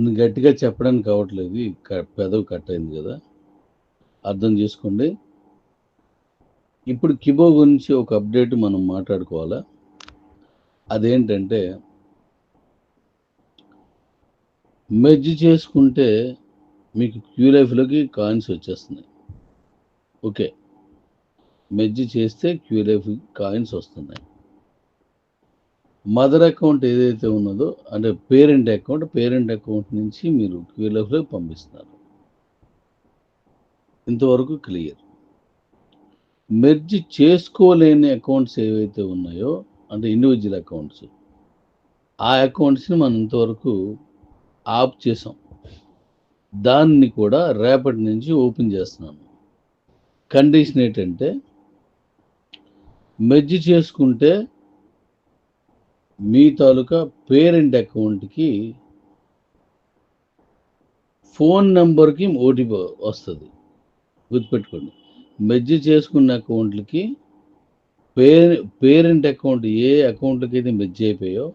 గట్టిగా చెప్పడానికి కావట్లేదు పెదవి కట్ అయింది కదా. అర్థం చేసుకోండి. ఇప్పుడు కిబో గురించి ఒక అప్డేట్ మనం మాట్లాడుకోవాలా? అదేంటంటే మెర్జ్ చేసుకుంటే మీకు క్యూ లైఫ్లోకి కాయిన్స్ వచ్చేస్తున్నాయి. ఓకే. మెర్జ్ చేస్తే క్యూ లైఫ్ కాయిన్స్ వస్తున్నాయి. మదర్ అకౌంట్ ఏదైతే ఉన్నదో అంటే పేరెంట్ అకౌంట్ పేరెంట్ అకౌంట్ నుంచి మీరు క్యూఎల్ఎఫ్లోకి పంపిస్తున్నారు. ఇంతవరకు క్లియర్. మెర్జ్ చేసుకోలేని అకౌంట్స్ ఏవైతే ఉన్నాయో అంటే ఇండివిజువల్ అకౌంట్స్ ఆ అకౌంట్స్ని మనం ఇంతవరకు ఆఫ్ చేసాం. దాన్ని కూడా రేపటి నుంచి ఓపెన్ చేస్తున్నాను. కండిషన్ ఏంటంటే మెర్జ్ చేసుకుంటే మీ తాలూకా పేరెంట్ అకౌంట్కి ఫోన్ నెంబర్కి ఓటీపీ వస్తుంది. గుర్తుపెట్టుకోండి. మెర్జ్ చేసుకున్న అకౌంట్లకి పేరె పేరెంట్ అకౌంట్ ఏ అకౌంట్లకి అయితే మెర్జ్ అయిపోయో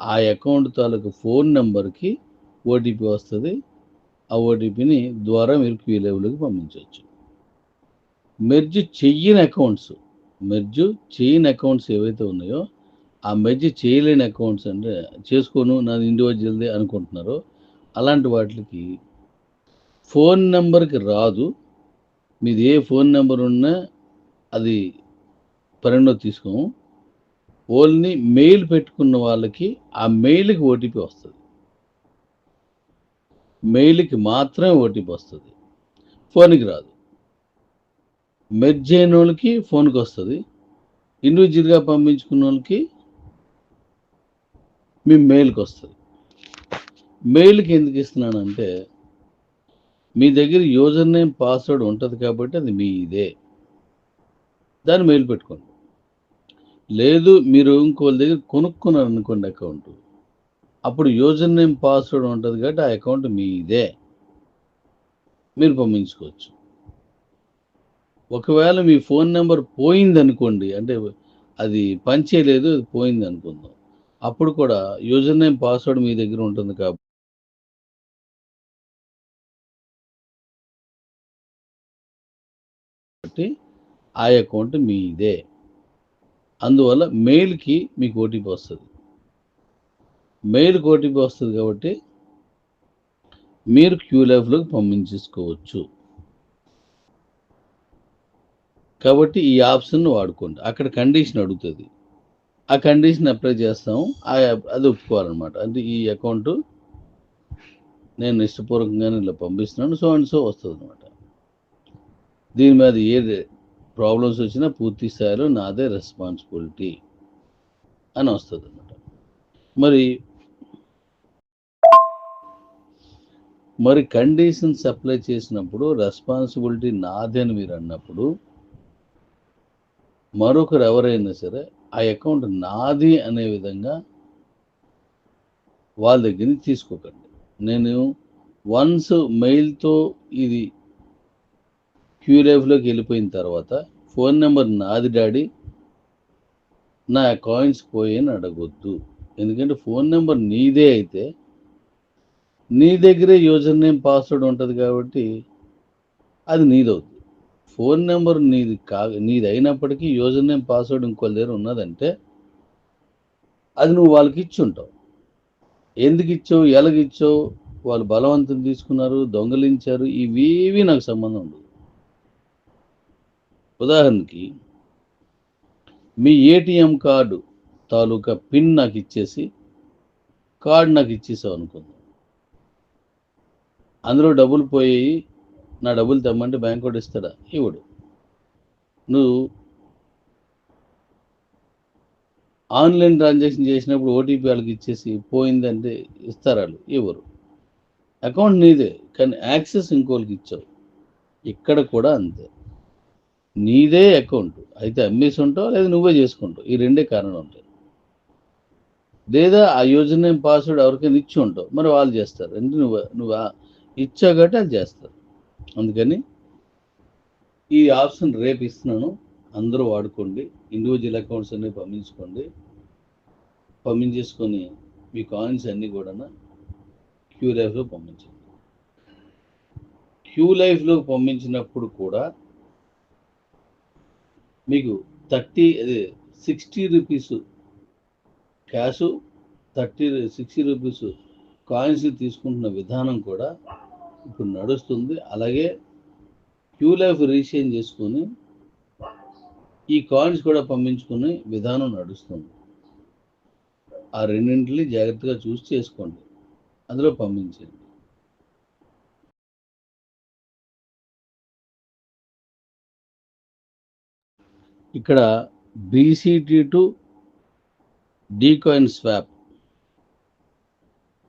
ఆ అకౌంట్ తాలూకా ఫోన్ నెంబర్కి ఓటీపీ వస్తుంది. ఆ ఓటీపీని ద్వారా మీరు క్యూ లెవెల్కి పంపించవచ్చు. మెర్జ్ చెయ్యని అకౌంట్స్ మెర్జ్ చేయని అకౌంట్స్ ఏవైతే ఉన్నాయో ఆ మెర్జ్ చేయలేని అకౌంట్స్ అంటే చేసుకోను నాది ఇండివిజువల్దే అనుకుంటున్నారో. అలాంటి వాటికి ఫోన్ నెంబర్కి రాదు. మీది ఏ ఫోన్ నెంబర్ ఉన్నా అది పరిణో తీసుకోము. ఓన్లీ మెయిల్ పెట్టుకున్న వాళ్ళకి ఆ మెయిల్కి ఓటీపీ వస్తుంది. మెయిల్కి మాత్రమే ఓటీపీ వస్తుంది. ఫోన్కి రాదు. మెర్జ్ అయిన వాళ్ళకి ఫోన్కి వస్తుంది. ఇండివిజువల్గా పంపించుకున్న వాళ్ళకి మీ మెయిల్కి వస్తుంది. మెయిల్కి ఎందుకు ఇస్తున్నానంటే మీ దగ్గర యూజర్ నేమ్ పాస్వర్డ్ ఉంటుంది కాబట్టి అది మీదే దాన్ని మెయిల్ పెట్టుకోండి. లేదు మీరు ఇంకోళ్ళ దగ్గర కొనుక్కున్నారు అనుకోండి అకౌంట్ అప్పుడు యూజర్ నేమ్ పాస్వర్డ్ ఉంటుంది కాబట్టి ఆ అకౌంట్ మీదే మీరు పంపించుకోవచ్చు. ఒకవేళ మీ ఫోన్ నెంబర్ పోయింది అనుకోండి అంటే అది పనిచేయలేదు అది పోయింది అనుకుందాం అప్పుడు కూడా యూజర్ నేమ్ పాస్వర్డ్ మీ దగ్గర ఉంటుంది కాబట్టి ఆ అకౌంట్ మీదే. అందువల్ల మెయిల్కి మీకు ఓటీపీ వస్తుంది. మెయిల్కి ఓటీపీ వస్తుంది కాబట్టి మీరు క్యూ లైఫ్లోకి పంపించేసుకోవచ్చు. కాబట్టి ఈ ఆప్షన్ వాడుకోండి. అక్కడ కండిషన్ అడుగుతుంది. ఆ కండిషన్ అప్లై చేస్తాము ఆ అది ఒప్పుకోవాలన్నమాట. అంటే ఈ అకౌంట్ నేను ఇష్టపూర్వకంగానే ఇలా పంపిస్తున్నాను. సో అండ్ సో వస్తుంది అనమాట దీని మీద ఏ ప్రాబ్లమ్స్ వచ్చినా పూర్తి స్థాయిలో నాదే రెస్పాన్సిబిలిటీ అని వస్తుంది అనమాట మరి మరి కండిషన్స్ అప్లై చేసినప్పుడు రెస్పాన్సిబిలిటీ నాదే అని మీరు అన్నప్పుడు మరొకరు ఎవరైనా సరే ఆ అకౌంట్ నాది అనే విధంగా వాళ్ళ దగ్గర నుంచి తీసుకోకండి. నేను వన్స్ మెయిల్తో ఇది క్యూరేఫ్లోకి వెళ్ళిపోయిన తర్వాత ఫోన్ నెంబర్ నాది డాడీ నా కాయిన్స్ పోయని అడగొద్దు. ఎందుకంటే ఫోన్ నెంబర్ నీదే అయితే నీ దగ్గరే యూజర్ నేమ్ పాస్వర్డ్ ఉంటుంది కాబట్టి అది నీదవుతుంది. ఫోన్ నెంబర్ నీది కా నీది అయినప్పటికీ యూజర్ నేమ్ పాస్వర్డ్ ఇంకో దగ్గర ఉన్నదంటే అది నువ్వు వాళ్ళకి ఇచ్చి ఉంటావు ఎందుకు ఇచ్చావు? ఎలాగిచ్చావు వాళ్ళు బలవంతం తీసుకున్నారు దొంగలించారు ఇవేవి నాకు సంబంధం ఉండదు. ఉదాహరణకి మీ ఏటీఎం కార్డు తాలూకా పిన్ నాకు ఇచ్చేసి కార్డు నాకు ఇచ్చేసావు అనుకుందాం. అందులో డబ్బులు పోయి నా డబ్బులు తెమ్మంటే బ్యాంక్ కూడా ఇస్తాడా? ఇవ్వడు. నువ్వు ఆన్లైన్ ట్రాన్సాక్షన్ చేసినప్పుడు ఓటీపీ వాళ్ళకి ఇచ్చేసి పోయిందంటే ఇస్తారు వాళ్ళు ఇవ్వరు. అకౌంట్ నీదే కానీ యాక్సెస్ ఇంకోళ్ళకి ఇచ్చావు. ఇక్కడ కూడా అంతే. నీదే అకౌంట్. అయితే అమ్మేసి ఉంటావు లేదా నువ్వే చేసుకుంటావు? ఈ రెండే కారణం ఉంటాయి. లేదా ఆ యూజర్ నేమ్ పాస్వర్డ్ ఎవరికైనా ఇచ్చి ఉంటావు. మరి వాళ్ళు చేస్తారు. అంటే నువ్వు నువ్వు ఇచ్చావు కాబట్టి అది చేస్తారు. అందుకని ఈ ఆప్షన్ రేపు ఇస్తున్నాను. అందరూ వాడుకోండి. ఇండివిజువల్ అకౌంట్స్ అన్ని పంపించుకోండి. పంపించేసుకొని మీ కాయిన్స్ అన్నీ కూడా క్యూ లైఫ్లో పంపించండి. క్యూ లైఫ్లో పంపించినప్పుడు కూడా మీకు థర్టీ అదే sixty rupees cash thirty sixty rupees coins తీసుకుంటున్న విధానం కూడా ఇప్పుడు నడుస్తుంది. అలాగే క్యూ లైఫ్ రీచేంజ్ చేసుకొని ఈ కాయిన్స్ కూడా పంపించుకునే విధానం నడుస్తుంది. ఆ రెండింటిని జాగ్రత్తగా చూసి చేసుకోండి. అందులో పంపించండి. ఇక్కడ BCT to D coin swap.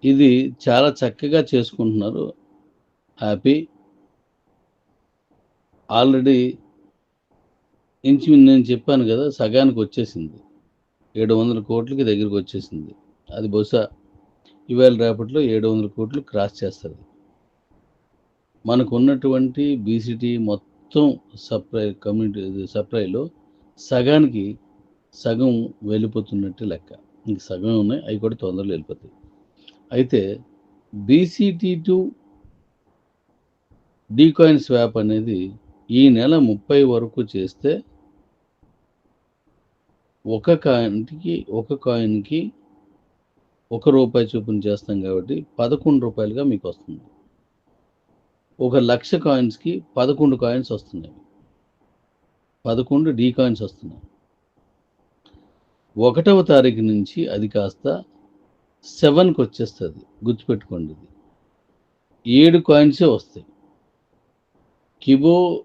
ఇది చాలా చక్కగా చేసుకుంటున్నారు. హ్యాపీ ఆల్రెడీ ఇంచు నేను చెప్పాను కదా సగానికి వచ్చేసింది. ఏడు వందల కోట్లకి దగ్గరికి వచ్చేసింది. అది బహుశా ఇవాళ రేపట్లో ఏడు వందల కోట్లు క్రాస్ చేస్తుంది. మనకు ఉన్నటువంటి బీసీటీ మొత్తం సప్లై కమ్యూనిటీ సప్లైలో సగానికి సగం వెళ్ళిపోతున్నట్టు లెక్క. ఇంక సగం ఉన్నాయి అవి కూడా తొందరలో వెళ్ళిపోతాయి. అయితే బీసీటీ టు డీకాయిన్ స్వాప్ అనేది ఈ నెల ముప్పై వరకు చేస్తే ఒక కాయిన్కి ఒక కాయిన్కి ఒక రూపాయి చొప్పున చేస్తాం కాబట్టి పదకొండు రూపాయలుగా మీకు వస్తుంది. ఒక లక్ష కాయిన్స్కి పదకొండు కాయిన్స్ వస్తున్నాయి. పదకొండు డీ కాయిన్స్ వస్తున్నాయి. ఒకటవ తారీఖు నుంచి అది కాస్త సెవెన్కి వచ్చేస్తుంది. గుర్తుపెట్టుకోండి ఇది. ఏడు కాయిన్సే వస్తాయి. కిబో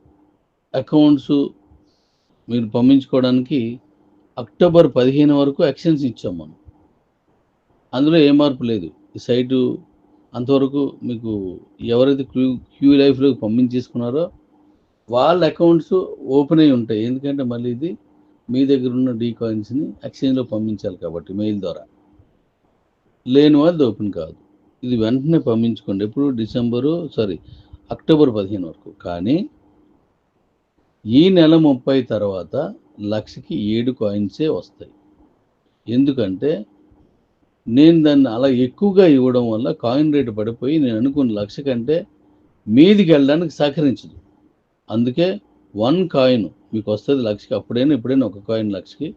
అకౌంట్స్ మీరు పంపించుకోవడానికి అక్టోబర్ పదిహేను వరకు ఎక్స్టెన్స్ ఇచ్చాం మనం. అందులో ఏ మార్పు లేదు. ఈ సైటు అంతవరకు మీకు ఎవరైతే క్యూ క్యూ లైఫ్లోకి పంపించేసుకున్నారో వాళ్ళ అకౌంట్స్ ఓపెన్ అయి ఉంటాయి. ఎందుకంటే మళ్ళీ ఇది మీ దగ్గర ఉన్న డీ కాయిన్స్ని ఎక్స్చేంజ్లో పంపించాలి కాబట్టి మెయిల్ ద్వారా. లేని వాళ్ళది ఓపెన్ కాదు. ఇది వెంటనే పంపించుకోండి. ఎప్పుడు? డిసెంబరు సారీ అక్టోబర్ పదిహేను వరకు. కానీ ఈ నెల ముప్పై తర్వాత లక్షకి ఏడు కాయిన్సే వస్తాయి. ఎందుకంటే నేను దాన్ని అలా ఎక్కువగా ఇవ్వడం వల్ల కాయిన్ రేటు పడిపోయి నేను అనుకున్న లక్ష కంటే మీదికి వెళ్ళడానికి సహకరించదు. అందుకే వన్ కాయిన్ మీకు వస్తుంది లక్షకి అప్పుడైనా ఇప్పుడైనా ఒక కాయిన్ లక్షకి.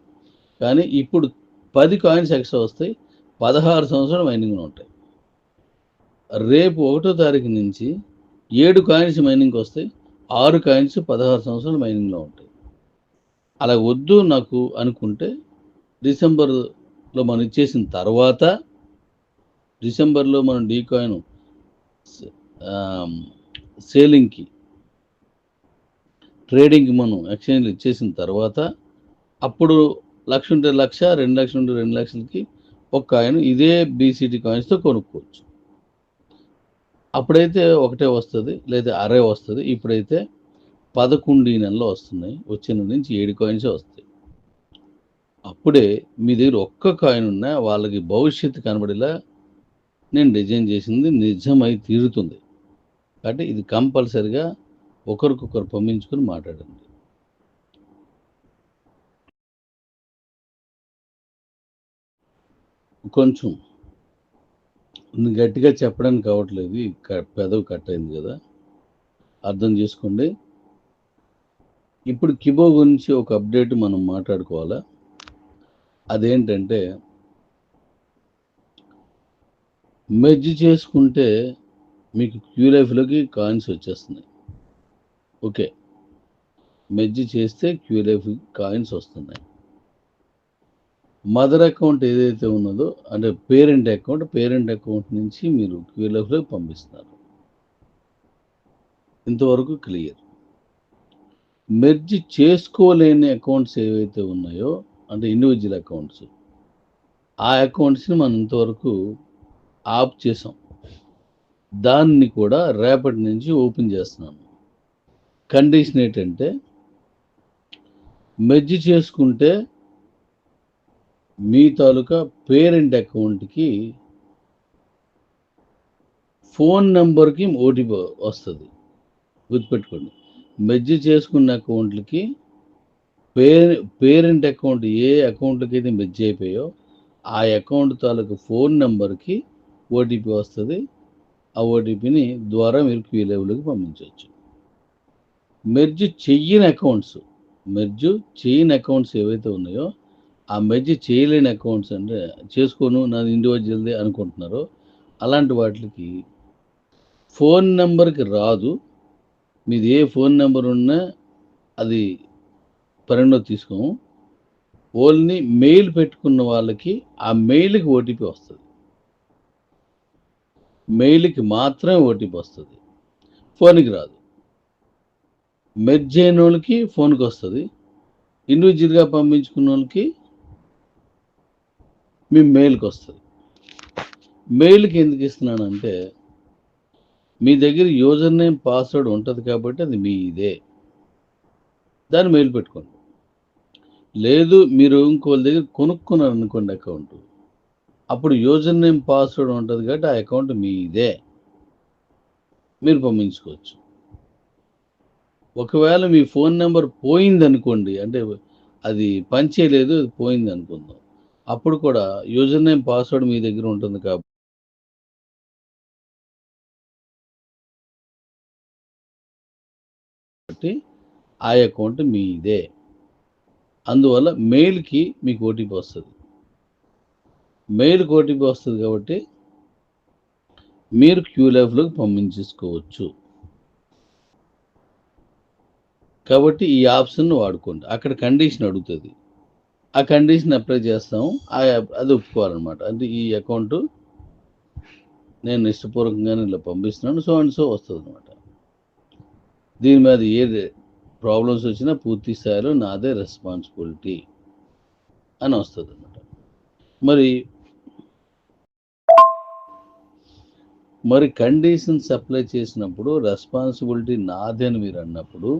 కానీ ఇప్పుడు పది కాయిన్స్ ఎక్స్ట్రా వస్తాయి పదహారు సంవత్సరాలు మైనింగ్లో ఉంటాయి. రేపు ఒకటో తారీఖు నుంచి ఏడు కాయిన్స్ మైనింగ్కి వస్తాయి ఆరు కాయిన్స్ పదహారు సంవత్సరాలు మైనింగ్లో ఉంటాయి. అలా వద్దు నాకు అనుకుంటే డిసెంబర్లో మనం ఇచ్చేసిన తర్వాత డిసెంబర్లో మనం డీ కాయిన్ సేలింగ్కి ట్రేడింగ్కి మనం ఎక్స్చేంజ్లు ఇచ్చేసిన తర్వాత అప్పుడు లక్ష ఉంటే లక్ష రెండు లక్షలు ఉంటే రెండు లక్షలకి ఒక కాయిన్ ఇదే బీసీటీ కాయిన్స్తో కొనుక్కోవచ్చు. అప్పుడైతే ఒకటే వస్తుంది లేదా అరే వస్తుంది. ఇప్పుడైతే పదకొండు నెలలో వస్తున్నాయి. వచ్చే నెల నుంచి ఏడు కాయిన్సే వస్తాయి. అప్పుడే మీ దగ్గర ఒక్క కాయిన్ ఉన్నా వాళ్ళకి భవిష్యత్తు కనబడేలా నేను డిజైన్ చేసింది నిజమై తీరుతుంది. కాబట్టి ఇది కంపల్సరిగా ఒకరికొకరు పంపించుకొని మాట్లాడండి. కొంచెం గట్టిగా చెప్పడానికి కావట్లేదు పెదవి కట్ అయింది కదా. అర్థం చేసుకోండి. ఇప్పుడు కిబో గురించి ఒక అప్డేట్ మనం మాట్లాడుకోవాలా? అదేంటంటే మెర్జ్ చేసుకుంటే మీకు క్యూ లైఫ్లోకి కాయిన్స్ వచ్చేస్తున్నాయి. ఓకే. మెర్జ్ చేస్తే క్యూ లైఫ్ కాయిన్స్ వస్తున్నాయి. మదర్ అకౌంట్ ఏదైతే ఉన్నదో అంటే పేరెంట్ అకౌంట్ పేరెంట్ అకౌంట్ నుంచి మీరు క్యూలైఫ్లో పంపిస్తారు. ఇంతవరకు క్లియర్. మెర్జ్ చేసుకోలేని అకౌంట్స్ ఏవైతే ఉన్నాయో అంటే ఇండివిజువల్ అకౌంట్స్ ఆ అకౌంట్స్ని మనం ఇంతవరకు ఆఫ్ చేసాం. దాన్ని కూడా రేపటి నుంచి ఓపెన్ చేస్తున్నాను. కండిషన్ ఏంటంటే మెర్జ్ చేసుకుంటే మీ తాలూకా పేరెంట్ అకౌంట్కి ఫోన్ నెంబర్కి ఓటీపీ వస్తుంది. గుర్తుపెట్టుకోండి. మెర్జ్ చేసుకున్న అకౌంట్లకి పేరె పేరెంట్ అకౌంట్ ఏ అకౌంట్లకి అయితే మెర్జ్ అయిపోయో ఆ అకౌంట్ తాలూకు ఫోన్ నెంబర్కి ఓటీపీ వస్తుంది. ఆ ఓటీపీని ద్వారా మీరు క్యూ లెవెల్కి పంపించవచ్చు. మెర్జ్ చెయ్యని అకౌంట్స్ మెర్జ్ చేయని అకౌంట్స్ ఏవైతే ఉన్నాయో ఆ మెర్జ్ చేయలేని అకౌంట్స్ అంటే చేసుకోను నాది ఇండివిజువల్ది అనుకుంటున్నారో. అలాంటి వాటికి ఫోన్ నెంబర్కి రాదు. మీది ఏ ఫోన్ నెంబర్ ఉన్నా అది పరిగణలో తీసుకోము. ఓన్లీ మెయిల్ పెట్టుకున్న వాళ్ళకి ఆ మెయిల్కి ఓటీపీ వస్తుంది. మెయిల్కి మాత్రమే ఓటీపీ వస్తుంది. ఫోన్కి రాదు. మెర్జ్ అయిన వాళ్ళకి ఫోన్కి వస్తుంది. ఇండివిజువల్గా పంపించుకున్న వాళ్ళకి మీ మెయిల్కి వస్తుంది. మెయిల్కి ఎందుకు ఇస్తున్నానంటే మీ దగ్గర యూజర్ నేమ్ పాస్వర్డ్ ఉంటుంది కాబట్టి అది మీ ఇదే. దాన్ని మెయిల్ పెట్టుకోండి. లేదు మీరు ఇంకోళ్ళ దగ్గర కొనుక్కున్నారు అనుకోండి అకౌంట్ అప్పుడు యూజర్ నేమ్ పాస్వర్డ్ ఉంటుంది కాబట్టి ఆ అకౌంట్ మీదే మీరు పంపించుకోవచ్చు. ఒకవేళ మీ ఫోన్ నెంబర్ పోయింది అనుకోండి అంటే అది పనిచేయలేదు అది పోయింది అనుకుందాం అప్పుడు కూడా యూజర్ నేమ్ పాస్వర్డ్ మీ దగ్గర ఉంటుంది కాబట్టి కాబట్టి ఆ అకౌంట్ మీదే. అందువల్ల మెయిల్కి మీకు ఓటీపీ వస్తుంది. మెయిల్కి ఓటీపీ వస్తుంది కాబట్టి మీరు క్యూ లైఫ్లోకి పంపించేసుకోవచ్చు. కాబట్టి ఈ ఆప్షన్ వాడుకోండి. అక్కడ కండిషన్ అడుగుతుంది. ఆ కండిషన్ అప్లై చేస్తాము. ఆ అది ఒప్పుకోవాలన్నమాట. అంటే ఈ అకౌంట్ నేను ఇష్టపూర్వకంగానే ఇలా పంపిస్తున్నాను. సో అండ్ సో వస్తుంది అనమాట దీని మీద ఏ ప్రాబ్లమ్స్ వచ్చినా పూర్తి స్థాయిలో నాదే రెస్పాన్సిబిలిటీ అని వస్తుంది అనమాట మరి మరి కండిషన్స్ అప్లై చేసినప్పుడు రెస్పాన్సిబిలిటీ నాదే అని మీరు అన్నప్పుడు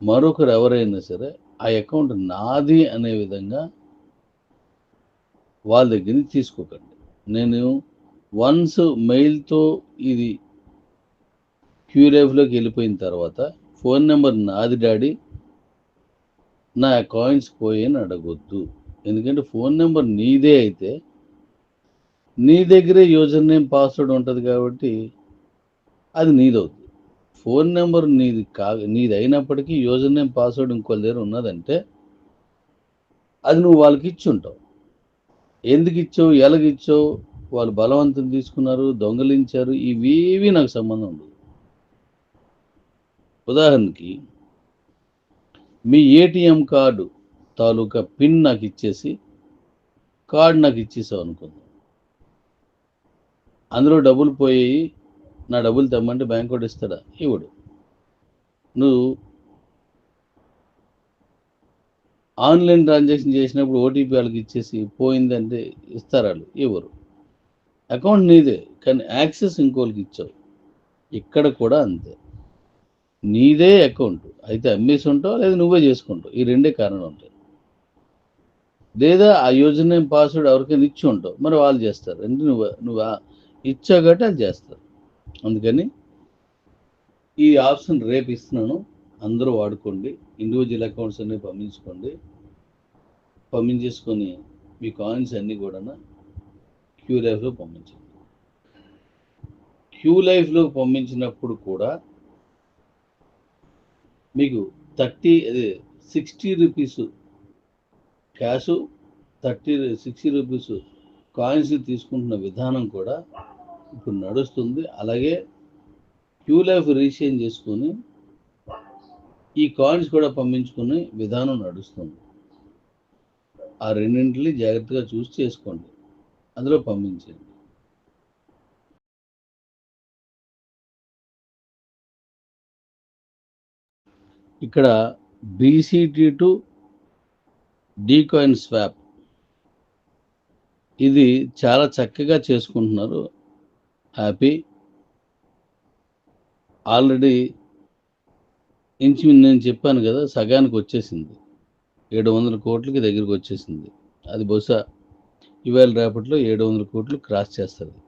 మరొకరు ఎవరైనా సరే ఆ అకౌంట్ నాది అనే విధంగా వాళ్ళ దగ్గర నుంచి తీసుకోకండి. నేను వన్స్ మెయిల్తో ఇది క్యూ లైఫ్లోకి వెళ్ళిపోయిన తర్వాత ఫోన్ నెంబర్ నాది డాడీ నా కాయిన్స్ పోయని అడగొద్దు. ఎందుకంటే ఫోన్ నెంబర్ నీదే అయితే నీ దగ్గరే యూజర్ నేమ్ పాస్వర్డ్ ఉంటుంది కాబట్టి అది నీదవుతుంది. ఫోన్ నెంబర్ నీది కా నీది అయినప్పటికీ యూజర్ నేమ్ పాస్వర్డ్ ఇంకోళ్ళ దగ్గర ఉన్నదంటే అది నువ్వు వాళ్ళకి ఇచ్చి ఉంటావు ఎందుకు ఇచ్చావు? ఎలాగిచ్చావు వాళ్ళు బలవంతం తీసుకున్నారు దొంగలించారు ఇవేవి నాకు సంబంధం ఉండదు. ఉదాహరణకి మీ ఏటీఎం కార్డు తాలూకా పిన్ నాకు ఇచ్చేసి కార్డు నాకు ఇచ్చేసావు అనుకుందాం. అందులో డబ్బులు పోయి నా డబ్బులు తెమ్మంటే బ్యాంక్ వాడు ఇస్తాడా? ఇవ్వడు. నువ్వు ఆన్లైన్ ట్రాన్సాక్షన్ చేసినప్పుడు ఓటీపీ వాళ్ళకి ఇచ్చేసి పోయిందంటే ఇస్తారు వాళ్ళు? ఇవ్వరు. అకౌంట్ నీదే కానీ యాక్సెస్ ఇంకోళ్ళకి ఇచ్చావు. ఇక్కడ కూడా అంతే. నీదే అకౌంట్. అయితే అమ్మేసి ఉంటావు లేదా నువ్వే చేసుకుంటావు? ఈ రెండే కారణం ఉంటాయి. లేదా ఆ యూజర్ నేమ్ పాస్వర్డ్ ఎవరికైనా ఇచ్చి ఉంటావు. మరి వాళ్ళు చేస్తారు. అంటే నువ్వు నువ్వు ఇచ్చావు కాబట్టి అది చేస్తారు. అందుకని ఈ ఆప్షన్ రేపు ఇస్తున్నాను. అందరూ వాడుకోండి. ఇండివిజువల్ అకౌంట్స్ అన్నీ పంపించుకోండి. పంపించేసుకొని మీ కాయిన్స్ అన్నీ కూడా క్యూ లైఫ్లో పంపించండి. క్యూ లైఫ్లో పంపించినప్పుడు కూడా మీకు థర్టీ అదే sixty rupees cash thirty sixty rupees coins తీసుకుంటున్న విధానం కూడా ఇప్పుడు నడుస్తుంది. అలాగే క్యూ లైఫ్ రీచేంజ్ చేసుకొని ఈ కాయిన్స్ కూడా పంపించుకునే విధానం నడుస్తుంది. ఆ రెండింటిని జాగ్రత్తగా చూసి చేసుకోండి. అందులో పంపించండి. ఇక్కడ BCT to D coin swap ఇది చాలా చక్కగా చేసుకుంటున్నారు. హ్యాపీ ఆల్రెడీ ఇంచుమించు నేను చెప్పాను కదా సగానికి వచ్చేసింది. ఏడు వందల కోట్లకి దగ్గరికి వచ్చేసింది. అది బహుశా ఇవాళ రేపట్లో ఏడు వందల కోట్లు క్రాస్ చేస్తుంది.